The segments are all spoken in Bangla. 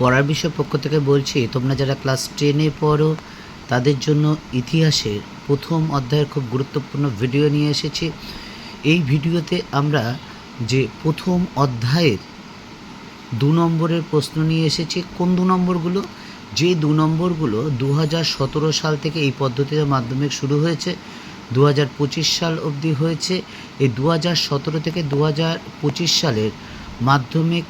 পড়ার বিষয় পক্ষ থেকে বলছি, তোমরা যারা ক্লাস টেনে পড়ো, তাদের জন্য ইতিহাসের প্রথম অধ্যায়ের খুব গুরুত্বপূর্ণ ভিডিও নিয়ে এসেছি। এই ভিডিওতে আমরা যে প্রথম অধ্যায়ের দু নম্বরের প্রশ্ন নিয়ে এসেছি, কোন দু নম্বরগুলো? যে দু নম্বরগুলো দু হাজার সতেরো সাল থেকে এই পদ্ধতিতে মাধ্যমিক শুরু হয়েছে দু হাজার পঁচিশ সাল অবধি হয়েছে। এই দু হাজার সতেরো থেকে দু হাজার পঁচিশ সালের মাধ্যমিক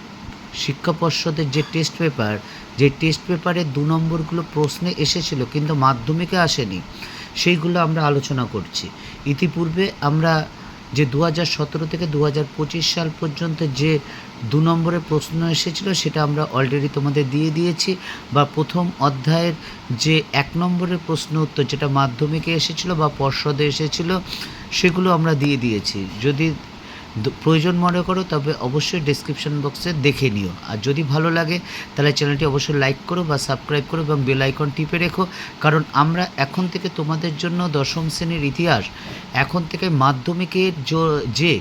শিক্ষা পর্ষদের যে টেস্ট পেপার যে টেস্ট পেপারে দু নম্বরগুলো প্রশ্নে এসেছিল কিন্তু মাধ্যমিকে আসেনি, সেইগুলো আমরা আলোচনা করছি। ইতিপূর্বে আমরা যে দু হাজার সতেরো থেকে দু হাজার পঁচিশ সাল পর্যন্ত যে দু নম্বরের প্রশ্ন এসেছিল, সেটা আমরা অলরেডি তোমাদের দিয়ে দিয়েছি বা প্রথম অধ্যায়ের যে এক নম্বরের প্রশ্ন উত্তর যেটা মাধ্যমিকে এসেছিল বা পর্ষদে এসেছিল, সেগুলো আমরা দিয়ে দিয়েছি। যদি প্রয়োজন মনে করো, তবে অবশ্যই ডিসক্রিপশন বক্সে দেখে নিও। আর যদি ভালো লাগে, তাহলে চ্যানেলটি অবশ্যই লাইক করো বা সাবস্ক্রাইব করো এবং বেল আইকন টিপে রেখো। কারণ আমরা এখন থেকে তোমাদের জন্য দশম শ্রেণির ইতিহাস, এখন থেকে মাধ্যমিকের যে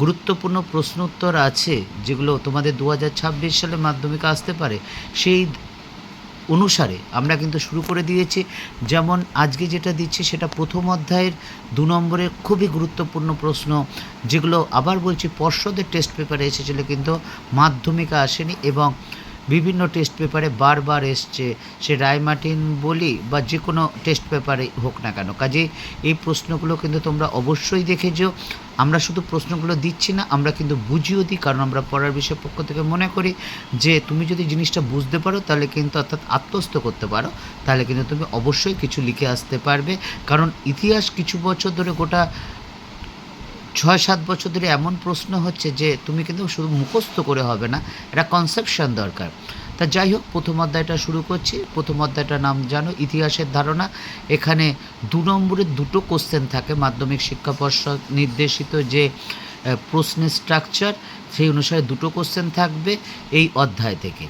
গুরুত্বপূর্ণ প্রশ্ন উত্তর আছে, যেগুলো তোমাদের দু হাজার ছাব্বিশ সালে মাধ্যমিকে আসতে পারে, সেই অনুসারে আমরা কিন্তু শুরু করে দিয়েছি। যেমন আজকে যেটা দিচ্ছি সেটা প্রথম অধ্যায়ের দু নম্বরে খুবই গুরুত্বপূর্ণ প্রশ্ন, যেগুলো আবার বলছি পর্ষদের টেস্ট পেপারে এসেছিল কিন্তু মাধ্যমিকা আসেনি এবং বিভিন্ন টেস্ট পেপারে বারবার এসছে। সে রায়মার্টিন বলি বা যে কোনো টেস্ট পেপারে হোক না কেন। কাজেই এই প্রশ্নগুলো কিন্তু তোমরা অবশ্যই দেখেছ আমরা শুধু প্রশ্নগুলো দিচ্ছি না, আমরা কিন্তু বুঝিয়েও দিই, কারণ আমরা পড়ার বিষয় পক্ষ থেকে মনে করি যে তুমি যদি জিনিসটা বুঝতে পারো, তাহলে কিন্তু অর্থাৎ আত্মস্থ করতে পারো, তাহলে কিন্তু তুমি অবশ্যই কিছু লিখে আসতে পারবে। কারণ ইতিহাস কিছু বছর ধরে গোটা ছয় সাত বছর ধরে এমন প্রশ্ন হচ্ছে যে তুমি কিন্তু শুধু মুখস্থ করে হবে না, এটা কনসেপশন দরকার। তা যাই হোক, প্রথম অধ্যায়টা শুরু করছি। প্রথম অধ্যায়টার নাম জানো, ইতিহাসের ধারণা। এখানে দু নম্বরের দুটো কোশ্চেন থাকে, মাধ্যমিক শিক্ষা পর্ষদ নির্দেশিত যে প্রশ্নের স্ট্রাকচার সেই অনুসারে দুটো কোশ্চেন থাকবে এই অধ্যায় থেকে।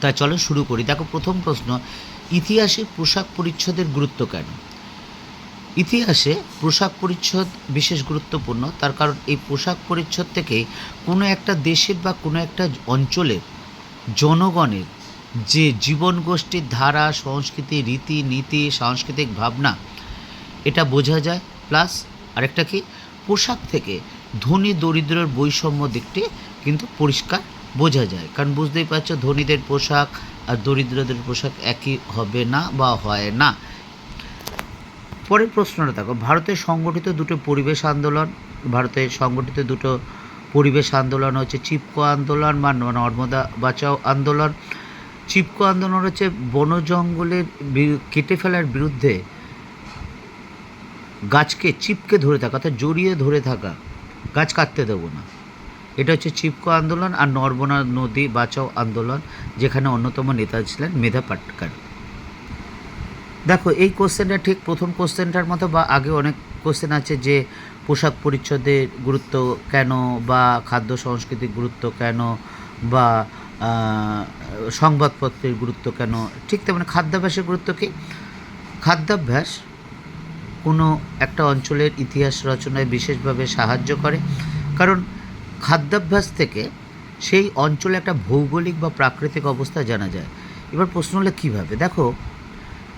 তা চলো শুরু করি। দেখো, প্রথম প্রশ্ন, ইতিহাসে পোশাক পরিচ্ছদের গুরুত্ব কেন? ইতিহাসে পোশাক পরিচ্ছদ বিশেষ গুরুত্বপূর্ণ। তার কারণ এই পোশাক পরিচ্ছদ থেকেই কোনো একটা দেশের বা কোনো একটা অঞ্চলের জনগণের যে জীবন গোষ্ঠীর ধারা, সংস্কৃতি, রীতি, নীতি, সাংস্কৃতিক ভাবনা, এটা বোঝা যায়। প্লাস আরেকটা কি, পোশাক থেকে ধনী দরিদ্রের বৈষম্য দিকটি কিন্তু পরিষ্কার বোঝা যায়। কারণ বুঝতেই পারছ, ধনীদের পোশাক আর দরিদ্রদের পোশাক একই হবে না বা হয় না। পরের প্রশ্নটা দেখো, ভারতে সংগঠিত দুটো পরিবেশ আন্দোলন, ভারতে সংগঠিত দুটো পরিবেশ আন্দোলন হচ্ছে চিপকো আন্দোলন বা নর্মদা বাঁচাও আন্দোলন। চিপকো আন্দোলন হচ্ছে বন জঙ্গলের কেটে ফেলার বিরুদ্ধে গাছকে চিপকে ধরে থাকা অর্থাৎ জড়িয়ে ধরে থাকা, গাছ কাটতে দেবো না। এটা হচ্ছে চিপকো আন্দোলন আর নর্মদা নদী বাঁচাও আন্দোলন, যেখানে অন্যতম নেতা ছিলেন মেধা পাটকার। দেখো, এই কোশ্চেনটা ঠিক প্রথম কোশ্চেনটার মতো বা আগে অনেক কোশ্চেন আছে যে পোশাক পরিচ্ছদের গুরুত্ব কেন বা খাদ্য সংস্কৃতির গুরুত্ব কেন বা সংবাদপত্রের গুরুত্ব কেন? ঠিক তেমন খাদ্যাভ্যাসের গুরুত্ব কী? খাদ্যাভ্যাস কোনো একটা অঞ্চলের ইতিহাস রচনায় বিশেষভাবে সাহায্য করে। কারণ খাদ্যাভ্যাস থেকে সেই অঞ্চলে একটা ভৌগোলিক বা প্রাকৃতিক অবস্থা জানা যায়। এবার প্রশ্ন হলে কীভাবে? দেখো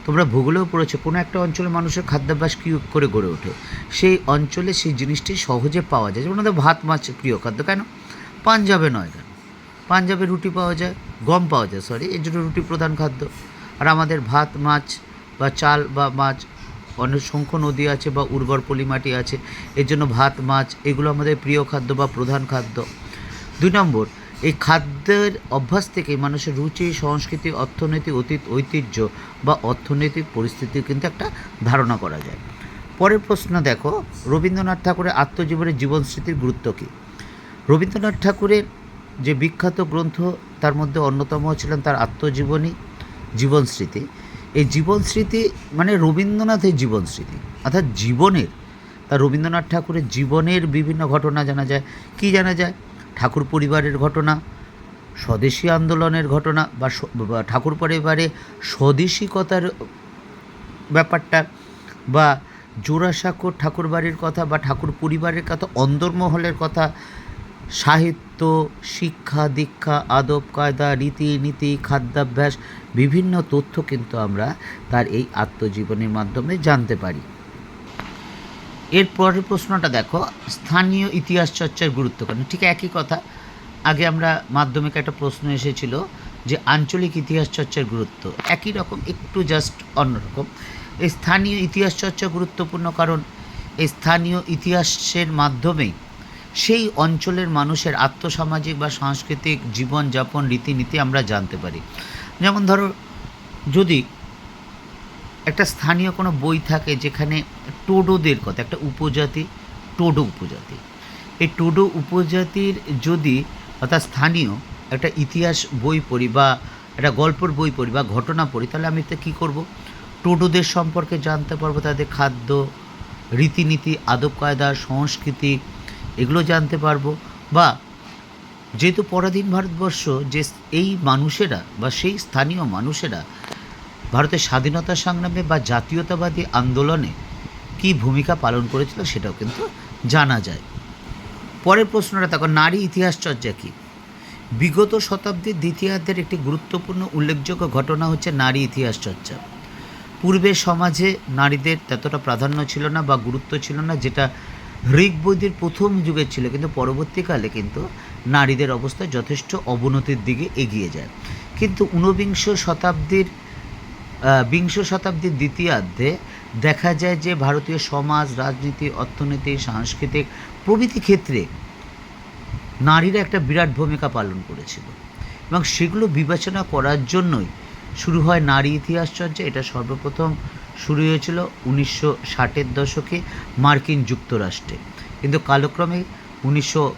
তোমরা ভূগোলেও পড়েছো, কোনো একটা অঞ্চলে মানুষের খাদ্যাভ্যাস কী করে গড়ে ওঠে? সেই অঞ্চলে সেই জিনিসটি সহজে পাওয়া যায়। যেমন ভাত মাছ প্রিয় খাদ্য, কেন? পাঞ্জাবে নয় কেন? পাঞ্জাবে রুটি পাওয়া যায়, গম পাওয়া যায় সরি এর জন্য রুটি প্রধান খাদ্য। আর আমাদের ভাত মাছ বা চাল বা মাছ, অনেক সংখ্য নদী আছে বা উর্বর পলিমাটি আছে, এর জন্য ভাত, মাছ, এগুলো আমাদের প্রিয় খাদ্য বা প্রধান খাদ্য। দুই নম্বর এই খাদ্যের অভ্যাস থেকে মানুষের রুচি, সংস্কৃতি, অর্থনৈতিক অতীত, ঐতিহ্য বা অর্থনৈতিক পরিস্থিতির কিন্তু একটা ধারণা করা যায়। পরের প্রশ্ন দেখো, রবীন্দ্রনাথ ঠাকুরের আত্মজীবনের জীবন স্মৃতির গুরুত্ব কী? রবীন্দ্রনাথ ঠাকুরের যে বিখ্যাত গ্রন্থ, তার মধ্যে অন্যতম ছিলেন তার আত্মজীবনী জীবন স্মৃতি এই জীবন স্মৃতি মানে রবীন্দ্রনাথের জীবন স্মৃতি অর্থাৎ জীবনের তার রবীন্দ্রনাথ ঠাকুরের জীবনের বিভিন্ন ঘটনা জানা যায়। কি জানা যায়? ঠাকুর পরিবারের ঘটনা, স্বদেশী আন্দোলনের ঘটনা বা ঠাকুর পরিবারে স্বদেশিকতার ব্যাপারটা বা জোড়াসাঁকো ঠাকুর বাড়ির কথা বা ঠাকুর পরিবারের কথা, অন্দরমহলের কথা, সাহিত্য, শিক্ষা, দীক্ষা, আদব, কায়দা, রীতিনীতি, খাদ্যাভ্যাস, বিভিন্ন তথ্য কিন্তু আমরা তার এই আত্মজীবনের মাধ্যমে জানতে পারি। এর পরের প্রশ্নটা দেখো, স্থানীয় ইতিহাস চর্চার গুরুত্ব কেন? ঠিক একই কথা। আগে আমরা মাধ্যমিক একটা প্রশ্ন এসেছিল যে আঞ্চলিক ইতিহাস চর্চার গুরুত্ব। একই রকম, একটু জাস্ট অন্যরকম এই স্থানীয় ইতিহাস চর্চা গুরুত্বপূর্ণ কারণ এই স্থানীয় ইতিহাসের মাধ্যমেই সেই অঞ্চলের মানুষের আত্মসামাজিক বা সাংস্কৃতিক জীবনযাপন রীতিনীতি আমরা জানতে পারি। যেমন ধরো, যদি একটা স্থানীয় কোনো বই থাকে যেখানে টোডোদের কথা, একটা উপজাতি, টোডো উপজাতি। এই টোডো উপজাতির যদি অর্থাৎ স্থানীয় একটা ইতিহাস বই পড়ি বা একটা গল্পের বই পড়ি বা ঘটনা পড়ি, তাহলে আমি তো কী করব? টোডোদের সম্পর্কে জানতে পারব, তাদের খাদ্য, রীতিনীতি আদব কায়দা সংস্কৃতি, এগুলো জানতে পারব বা যেহেতু পরাধীন ভারতবর্ষ, যে এই মানুষেরা বা সেই স্থানীয় মানুষেরা ভারতের স্বাধীনতা সংগ্রামে বা জাতীয়তাবাদী আন্দোলনে কী ভূমিকা পালন করেছিল সেটাও কিন্তু জানা যায়। পরের প্রশ্নটা দেখো, নারী ইতিহাস চর্চা কী? বিগত শতাব্দীর দ্বিতীয়ার্ধের একটি গুরুত্বপূর্ণ উল্লেখযোগ্য ঘটনা হচ্ছে নারী ইতিহাস চর্চা। পূর্বের সমাজে নারীদের ততটা প্রাধান্য ছিল না বা গুরুত্ব ছিল না, যেটা ঋগ বৈদির প্রথম যুগে ছিল, কিন্তু পরবর্তীকালে কিন্তু নারীদের অবস্থা যথেষ্ট অবনতির দিকে এগিয়ে যায়। কিন্তু ঊনবিংশ শতাব্দীর বিংশ শতাব্দীর দ্বিতীয়ার্ধে দেখা যায় যে ভারতীয় সমাজ, রাজনীতি, অর্থনীতি, সাংস্কৃতিক প্রভৃতি ক্ষেত্রে নারীরা একটা বিরাট ভূমিকা পালন করেছিল। এবং সেগুলো বিবেচনা করার জন্যই শুরু হয় নারী ইতিহাস চর্চা। এটা সর্বপ্রথম শুরু হয়েছিল উনিশশো ষাটের দশকে মার্কিন যুক্তরাষ্ট্রে। কিন্তু কালক্রমে উনিশশো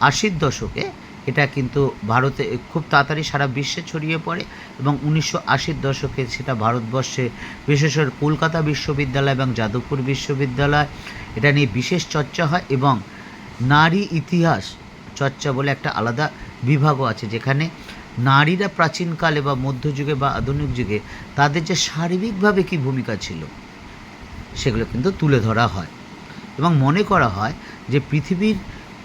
আশির দশকে এটা কিন্তু ভারতে খুব তাড়াতাড়ি সারা বিশ্বে ছড়িয়ে পড়ে এবং উনিশশো আশির দশকে সেটা ভারতবর্ষে বিশেষ করে কলকাতা বিশ্ববিদ্যালয় এবং যাদবপুর বিশ্ববিদ্যালয়, এটা নিয়ে বিশেষ চর্চা হয় এবং নারী ইতিহাস চর্চা বলে একটা আলাদা বিভাগও আছে যেখানে নারীরা প্রাচীনকালে বা মধ্যযুগে বা আধুনিক যুগে তাদের যে শারীরিকভাবে কী ভূমিকা ছিল সেগুলো কিন্তু তুলে ধরা হয় এবং মনে করা হয় যে পৃথিবীর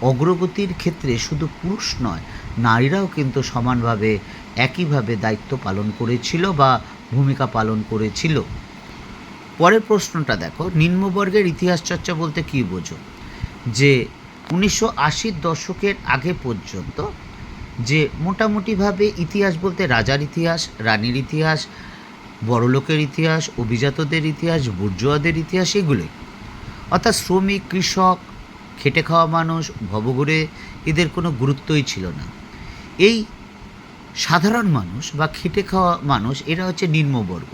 অগ্রগতির ক্ষেত্রে শুধু পুরুষ নয়, নারীরাও কিন্তু সমানভাবে একইভাবে দায়িত্ব পালন করেছিল বা ভূমিকা পালন করেছিল। পরের প্রশ্নটা দেখো, নিম্নবর্গের ইতিহাস চর্চা বলতে কী বোঝো? যে উনিশশো আশির দশকের আগে পর্যন্ত যে মোটামুটিভাবে ইতিহাস বলতে রাজার ইতিহাস, রানীর ইতিহাস, বড়লোকের ইতিহাস, অভিজাতদের ইতিহাস, বুর্জোয়াদের ইতিহাস, এগুলোই। অর্থাৎ শ্রমিক, কৃষক খেটে খাওয়া মানুষ, ভবঘুরে, এদের কোনো গুরুত্বই ছিল না। এই সাধারণ মানুষ বা খেটে খাওয়া মানুষ, এরা হচ্ছে নিম্নবর্গ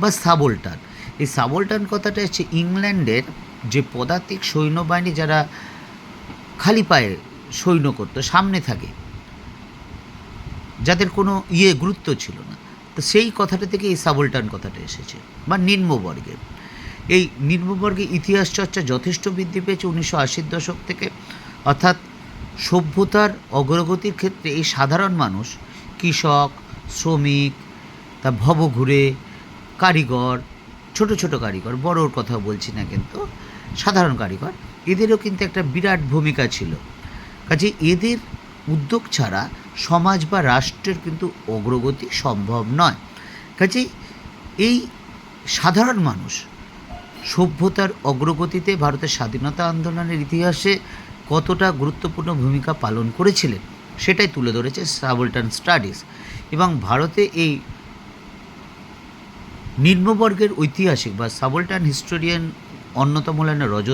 বা সাবলটান। এই সাবলটান কথাটা হচ্ছে ইংল্যান্ডের যে পদাতিক সৈন্যবাহিনী যারা খালি পায়ে সৈন্য করতো, সামনে থাকে, যাদের কোনো ইয়ে গুরুত্ব ছিল না। তো সেই কথাটা থেকে এই সাবলটান কথাটা এসেছে, বা নিম্নবর্গের। এই নিম্নবর্গের ইতিহাস চর্চা যথেষ্ট বৃদ্ধি পেয়েছে উনিশশো আশির দশক থেকে। অর্থাৎ সভ্যতার অগ্রগতির ক্ষেত্রে এই সাধারণ মানুষ, কৃষক, শ্রমিক, তা ভবঘুরে, কারিগর, ছোট ছোট কারিগর, বড়োর কথা বলছি না কিন্তু, সাধারণ কারিগর, এদেরও কিন্তু একটা বিরাট ভূমিকা ছিল। কাজে এদের উদ্যোগ ছাড়া সমাজ বা রাষ্ট্রের কিন্তু অগ্রগতি সম্ভব নয়। কাজেই এই সাধারণ মানুষ সভ্যতার অগ্রগতিতে ভারতের স্বাধীনতা আন্দোলনের ইতিহাসে কতটা গুরুত্বপূর্ণ ভূমিকা পালন করেছিলেন, সেটাই তুলে ধরেছে সাবলটান স্টাডিজ। এবং ভারতে এই নিম্নবর্গের ঐতিহাসিক বা সাবলটান হিস্টোরিয়ান অন্যতম হলেন রজ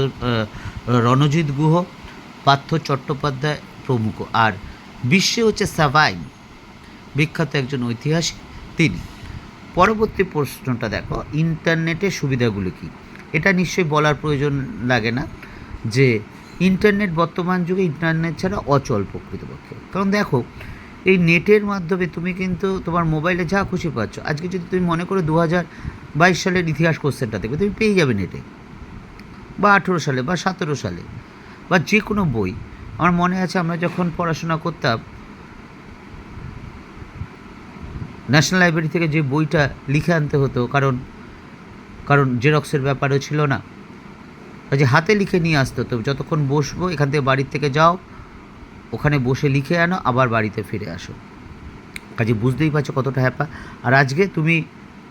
রণজিৎ গুহ, পার্থ চট্টোপাধ্যায় প্রমুখ। আর বিশ্বে হচ্ছে সাভাইন বিখ্যাত একজন ঐতিহাসিক। তিনি, পরবর্তী প্রশ্নটা দেখো, ইন্টারনেটের সুবিধাগুলি কী? এটা নিশ্চয়ই বলার প্রয়োজন লাগে না যে ইন্টারনেট বর্তমান যুগে ইন্টারনেট ছাড়া অচল প্রকৃতপক্ষে। কারণ দেখো, এই নেটের মাধ্যমে তুমি কিন্তু তোমার মোবাইলে যা খুশি পাচ্ছ। আজকে যদি তুমি মনে করো দু হাজার বাইশ সালের ইতিহাস কোশ্চেনটা দেখবে, তুমি পেয়ে যাবে নেটে। বা আঠেরো সালে, বা সতেরো সালে, বা যে কোনো বই। আমার মনে আছে আমরা যখন পড়াশোনা করতাম ন্যাশনাল লাইব্রেরি থেকে যে বইটা লিখে আনতে হতো, কারণ কারণ জেরক্সের ব্যাপারও ছিল না। কাজে হাতে লিখে নিয়ে আসতে হতো যতক্ষণ বসবো, এখান থেকে বাড়ির থেকে যাও, ওখানে বসে লিখে আনো, আবার বাড়িতে ফিরে আসো। কাজে বুঝতেই পারছ কতটা হ্যাপা। আর আজকে তুমি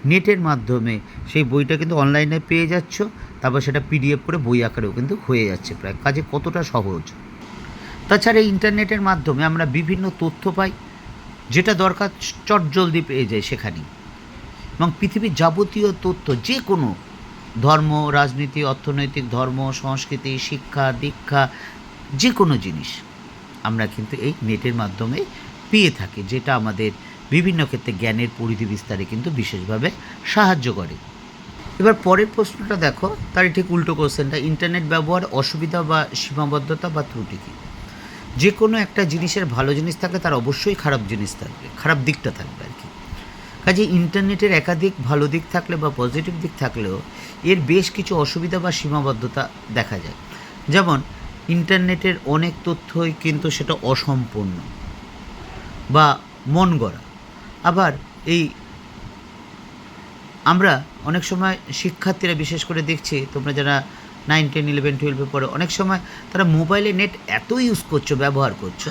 নেটের মাধ্যমে সেই বইটা কিন্তু অনলাইনে পেয়ে যাচ্ছ, তারপর সেটা পিডিএফ করে বই আকারেও কিন্তু হয়ে যাচ্ছে প্রায়। কাজে কতটা সহজ। তাছাড়া ইন্টারনেটের মাধ্যমে আমরা বিভিন্ন তথ্য পাই, যেটা দরকার চট জলদি পেয়ে যায় সেখানেই। এবং পৃথিবীর যাবতীয় তথ্য, যে কোনো ধর্ম, রাজনীতি, অর্থনৈতিক ধর্ম, সংস্কৃতি, শিক্ষা, দীক্ষা, যে কোনো জিনিস আমরা কিন্তু এই নেটের মাধ্যমে পেয়ে থাকি, যেটা আমাদের বিভিন্ন ক্ষেত্রে জ্ঞানের পরিধি বিস্তারে কিন্তু বিশেষভাবে সাহায্য করে। এবার পরের প্রশ্নটা দেখো, তার ঠিক উল্টো কোশ্চেনটা, ইন্টারনেট ব্যবহার অসুবিধা বা সীমাবদ্ধতা বা ত্রুটি কী? যে কোনো একটা জিনিসের ভালো জিনিস থাকলে তার অবশ্যই খারাপ জিনিস থাকবে, খারাপ দিকটা থাকবে। কাজে ইন্টারনেটের একাধিক ভালো দিক থাকলে বা পজিটিভ দিক থাকলেও এর বেশ কিছু অসুবিধা বা সীমাবদ্ধতা দেখা যায়। যেমন, ইন্টারনেটের অনেক তথ্যই কিন্তু সেটা অসম্পূর্ণ বা মন গড়া। আবার এই আমরা অনেক সময় শিক্ষার্থীরা বিশেষ করে দেখছি, তোমরা যারা নাইন টেন ইলেভেন টুয়েলভে পড়ে, অনেক সময় তারা মোবাইলে নেট এত ইউজ করছ, ব্যবহার করছ,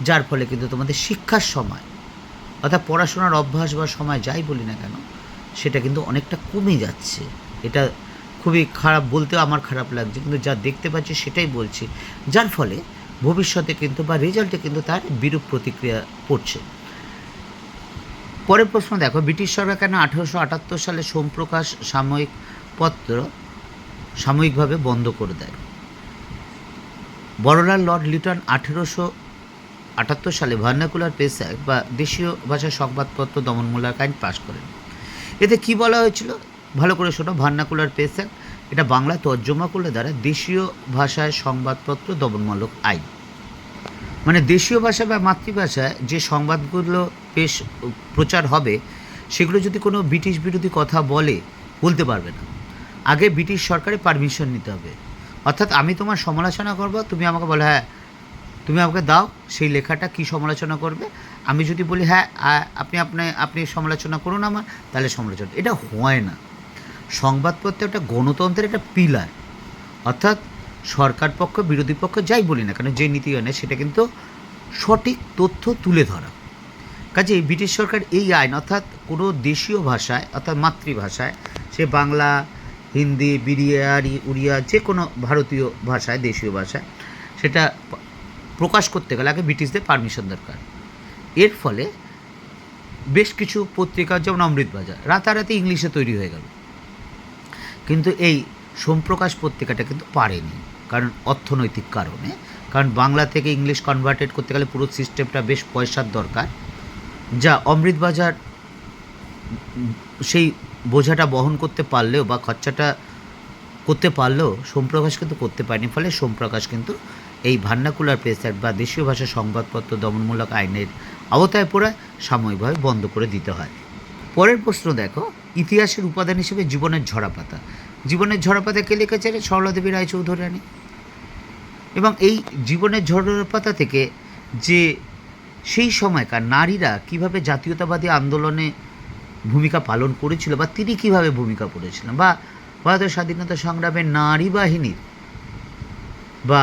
যার ফলে কিন্তু তোমাদের শিক্ষার সময় অর্থাৎ পড়াশোনার অভ্যাস বা সময় যাই বলি না কেন, সেটা কিন্তু অনেকটা কমে যাচ্ছে। এটা খুবই খারাপ বলতেও আমার খারাপ লাগছে, কিন্তু যা দেখতে পাচ্ছি সেটাই বলছি। যার ফলে ভবিষ্যতে কিন্তু বা রেজাল্টে কিন্তু তার বিরূপ প্রতিক্রিয়া পড়ছে। পরের প্রশ্ন দেখো, ব্রিটিশ সরকার কেন আঠেরোশো আটাত্তর সালে সোমপ্রকাশ সাময়িক পত্র সাময়িকভাবে বন্ধ করে দেয়? বড়লাল লর্ড লিটন আঠেরোশো আটাত্তর সালে ভার্নাকুলার প্রেস অ্যাক্ট বা দেশীয় ভাষার সংবাদপত্র দমনমূলক আইন পাশ করেন। এতে কি বলা হয়েছিল? ভালো করে শোনো, ভার্নাকুলার প্রেস অ্যাক্ট এটা বাংলা তর্জমা করলে দ্বারা দেশীয় ভাষায় সংবাদপত্র দমনমূলক আইন। মানে দেশীয় ভাষা বা মাতৃভাষায় যে সংবাদগুলো পেশ, প্রচার হবে, সেগুলো যদি কোনো ব্রিটিশ বিরোধী কথা বলে, বলতে পারবে না। আগে ব্রিটিশ সরকারের পারমিশন নিতে হবে। অর্থাৎ আমি তোমার সমালোচনা করব, তুমি আমাকে বলো হ্যাঁ তুমি আমাকে দাও, সেই লেখাটা কি সমালোচনা করবে? আমি যদি বলি হ্যাঁ আপনি আপনি আপনি সমালোচনা করুন আমার, তাহলে সমালোচনা। এটা হয় না। সংবাদপত্র একটা গণতন্ত্রের একটা পিলার। অর্থাৎ সরকার পক্ষ, বিরোধী পক্ষ যাই বলি না কেন, যে নীতি আনে, সেটা কিন্তু সঠিক তথ্য তুলে ধরা। কাজে ব্রিটিশ সরকার এই আইন, অর্থাৎ কোনো দেশীয় ভাষায়, অর্থাৎ মাতৃভাষায়, সে বাংলা, হিন্দি বিরিয়ারি উড়িয়া, যে কোনো ভারতীয় ভাষায়, দেশীয় ভাষায়, সেটা প্রকাশ করতে গেলে আগে ব্রিটিশদের পারমিশন দরকার। এর ফলে বেশ কিছু পত্রিকা, যেমন অমৃতবাজার রাতারাতি ইংলিশে তৈরি হয়ে গেল। কিন্তু এই সোমপ্রকাশ পত্রিকাটা কিন্তু পারেনি, কারণ অর্থনৈতিক কারণে। কারণ বাংলা থেকে ইংলিশ কনভার্টেড করতে গেলে পুরো সিস্টেমটা বেশ পয়সার দরকার। যা অমৃতবাজার সেই বোঝাটা বহন করতে পারলেও বা খরচাটা করতে পারলেও সোমপ্রকাশ কিন্তু করতে পারেনি, ফলে সোমপ্রকাশ কিন্তু এই ভান্নাকুলার প্রেস অ্যাক্ট বা দেশীয় ভাষা সংবাদপত্র দমনমূলক আইনের আওতায় পড়ে সাময়িকভাবে বন্ধ করে দিতে হয়। পরের প্রশ্ন দেখো, ইতিহাসের উপাদান হিসেবে জীবনের ঝরাপাতা। জীবনের ঝরাপাতা কে লিখেছে সরলাদেবী রায়চৌধুরানী এবং এই জীবনের ঝরাপাতা থেকে যে সেই সময়কার নারীরা কীভাবে জাতীয়তাবাদী আন্দোলনে ভূমিকা পালন করেছিল বা তিনি কীভাবে ভূমিকা করেছিলেন বা ভারতের স্বাধীনতা সংগ্রামের নারী বাহিনীর বা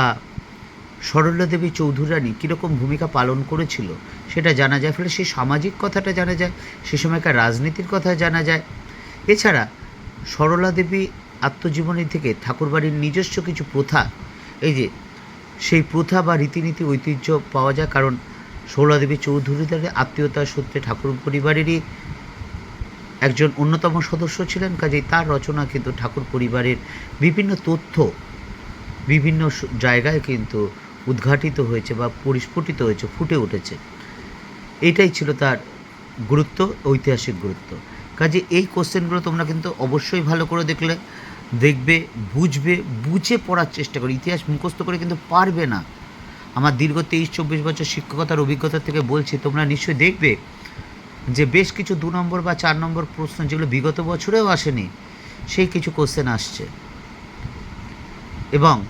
সরলা দেবী চৌধুরানী কীরকম ভূমিকা পালন করেছিল সেটা জানা যায়, ফলে সেই সামাজিক কথাটা জানা যায়, সে সময়কার রাজনীতির কথা জানা যায়। এছাড়া সরলা দেবী আত্মজীবনী থেকে ঠাকুরবাড়ির নিজস্ব কিছু প্রথা, এই যে সেই প্রথা বা রীতিনীতি, ঐতিহ্য পাওয়া যায়, কারণ সরলা দেবী চৌধুরীদের আত্মীয়তার সূত্রে ঠাকুর পরিবারেরই একজন অন্যতম সদস্য ছিলেন, কাজেই তার রচনা কিন্তু ঠাকুর পরিবারের বিভিন্ন তথ্য বিভিন্ন জায়গায় কিন্তু উদ্ঘাটিত হয়েছে বা পরিস্ফুটিত হয়েছে, ফুটে উঠেছে। এটাই ছিল তার গুরুত্ব, ঐতিহাসিক গুরুত্ব। কাজে এই কোশ্চেনগুলো তোমরা কিন্তু অবশ্যই ভালো করে দেখলে, দেখবে, বুঝবে, বুঝে পড়ার চেষ্টা করো। ইতিহাস মুখস্থ করে কিন্তু পারবে না। আমার দীর্ঘ তেইশ চব্বিশ বছর শিক্ষকতার অভিজ্ঞতা থেকে বলছি, তোমরা নিশ্চয়ই দেখবে যে বেশ কিছু দু নম্বর বা চার নম্বর প্রশ্ন যেগুলো বিগত বছরেও আসেনি, সেই কিছু কোশ্চেন আসছে। এবং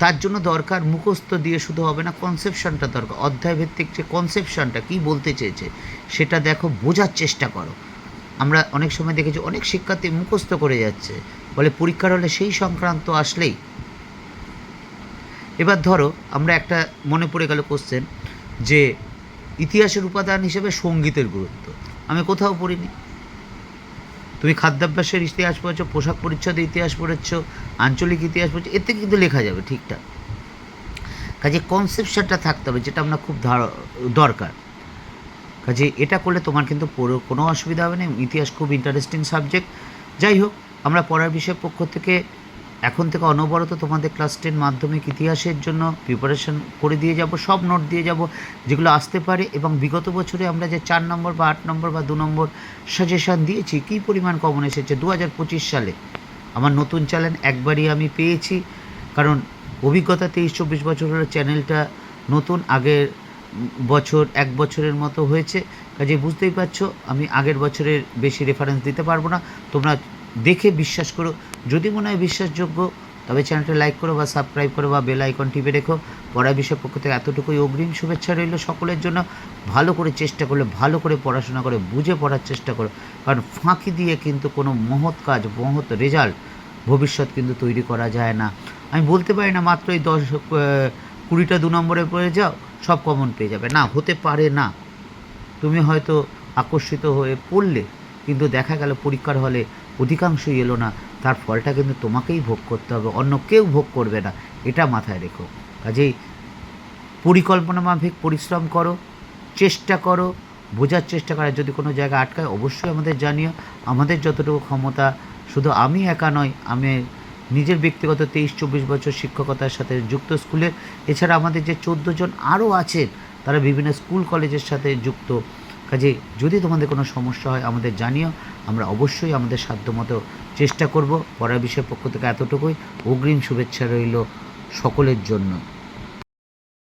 তার জন্য দরকার মুখস্থ দিয়ে শুধু হবে না কনসেপশনটা দরকার। অধ্যায়ভিত্তিক যে কনসেপশনটা কী বলতে চেয়েছে, সেটা দেখো, বোঝার চেষ্টা করো। আমরা অনেক সময় দেখেছি, অনেক শিক্ষার্থী মুখস্থ করে যাচ্ছে। বলে পরীক্ষার হলে সেই সংক্রান্ত আসলেই। এবার ধরো, আমরা একটা মনে পড়ে গেল কোশ্চেন যে, ইতিহাসের উপাদান হিসেবে সঙ্গীতের গুরুত্ব। আমি কোথাও পড়িনি। তুমি খাদ্যাভ্যাসের ইতিহাস পড়েছো, পোশাক পরিচ্ছদের ইতিহাস পড়েছো, আঞ্চলিক ইতিহাস পড়েছো এতে কিন্তু লেখা যাবে ঠিকঠাক। কাজে কনসেপশনটা থাকতে হবে, যেটা আপনার খুব দরকার। কাজে এটা করলে তোমার কিন্তু কোনো অসুবিধা হবে না ইতিহাস খুব ইন্টারেস্টিং সাবজেক্ট যাই হোক, আমরা পড়ার বিষয়ের পক্ষ থেকে এখন থেকে অনবরত তোমাদের ক্লাস টেন মাধ্যমিক ইতিহাসের জন্য প্রিপারেশন করে দিয়ে যাব, সব নোট দিয়ে যাব, যেগুলো আসতে পারে এবং বিগত বছরে আমরা যে চার নম্বর বা আট নম্বর বা দু নম্বর সাজেশান দিয়েছি, কী পরিমাণ কমন এসেছে দু হাজার পঁচিশ সালে? আমার নতুন চ্যানেল একবারই আমি পেয়েছি, কারণ অভিজ্ঞতা তেইশ চব্বিশ বছর হলো চ্যানেলটা নতুন, আগের বছর, এক বছরের মতো হয়েছে। কাজে বুঝতেই পারছ, আমি আগের বছরের বেশি রেফারেন্স দিতে পারব না। তোমরা দেখে বিশ্বাস করো যদি মনে হয় বিশ্বাসযোগ্য, তবে চ্যানেলটা লাইক করো বা সাবস্ক্রাইব করো বা বেল আইকন টিপে রেখো। পড়া বিষয় পক্ষ থেকে এতটুকুই অগ্রিম শুভেচ্ছা রইল সকলের জন্য। ভালো করে চেষ্টা করলে ভালো করে পড়াশোনা করে, বুঝে পড়ার চেষ্টা করো। কারণ ফাঁকি দিয়ে কিন্তু কোনো মহৎ কাজ, মহৎ রেজাল্ট ভবিষ্যৎ কিন্তু তৈরি করা যায় না। আমি বলতে পারি না মাত্র এই দশ কুড়িটা দু নম্বরে পড়ে যাও, সব কমন পেয়ে যাবে। না, হতে পারে না। তুমি হয়তো আকর্ষিত হয়ে পড়লে, কিন্তু দেখা গেল পরীক্ষার হলে অধিকাংশই এলো না। তার ফলটা কিন্তু তোমাকেই ভোগ করতে হবে, অন্য কেউ ভোগ করবে না। এটা মাথায় রেখো। কাজেই পরিকল্পনা মাফিক পরিশ্রম করো, চেষ্টা করো, বোঝার চেষ্টা করার যদি কোনো জায়গা আটকায়, অবশ্যই আমাদের জানিও। আমাদের যতটুকু ক্ষমতা, শুধু আমি একা নয় আমি নিজের ব্যক্তিগত তেইশ, চব্বিশ বছর শিক্ষকতার সাথে যুক্ত স্কুলের এছাড়া আমাদের যে চোদ্দ জন আরও আছেন, তারা বিভিন্ন স্কুল, কলেজের সাথে যুক্ত। কাজে যদি তোমাদের কোনো সমস্যা হয়, আমাদের জানিও। আমরা অবশ্যই আমাদের সাধ্যমতো চেষ্টা করব। পড়া বিষয়ের পক্ষ থেকে এতটুকুই। অগ্রিম শুভেচ্ছা রইল সকলের জন্য।